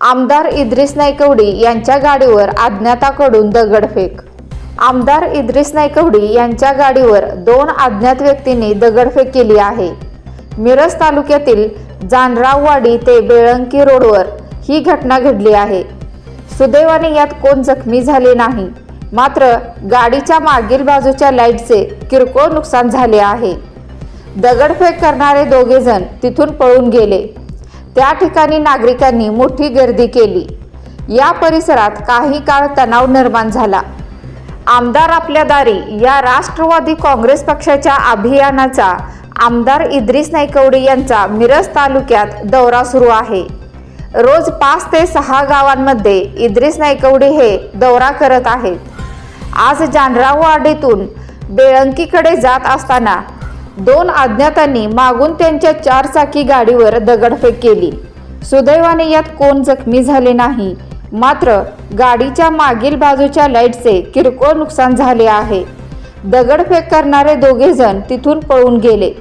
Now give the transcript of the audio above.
आमदार इद्रिस नायकवडी यांच्या गाडीवर अज्ञाताकडून दगडफेक. आमदार इद्रिस नायकवडी यांच्या गाडीवर दोन अज्ञात व्यक्तींनी दगडफेक केली आहे. मिरज तालुक्यातील जानराववाडी ते बेळंकी रोडवर ही घटना घडली आहे. सुदैवाने यात कोण जखमी झाले नाही. मात्र गाडीच्या मागील बाजूच्या लाईटचे किरकोळ नुकसान झाले आहे. दगडफेक करणारे दोघेजण तिथून पळून गेले. त्या ठिकाणी नागरिकांनी मोठी गर्दी केली. या परिसरात काही काळ तणाव निर्माण झाला. आमदार आपल्या दारी या राष्ट्रवादी काँग्रेस पक्षाच्या अभियानाचा आमदार इद्रिस नायकवडे यांचा मिरज तालुक्यात दौरा सुरू आहे. रोज पाच ते सहा गावांमध्ये इद्रिस नायकवडे हे दौरा करत आहेत. आज जानराववाडीतून बेळंकीकडे जात असताना दोन अज्ञातांनी मागून त्यांच्या चारचाकी गाडीवर दगडफेक केली. सुदैवाने यात कोण जखमी झाले नाही. मात्र गाडीच्या मागील बाजूच्या लाईटचे किरकोळ नुकसान झाले आहे. दगडफेक करणारे दोघे जण तिथून पळून गेले.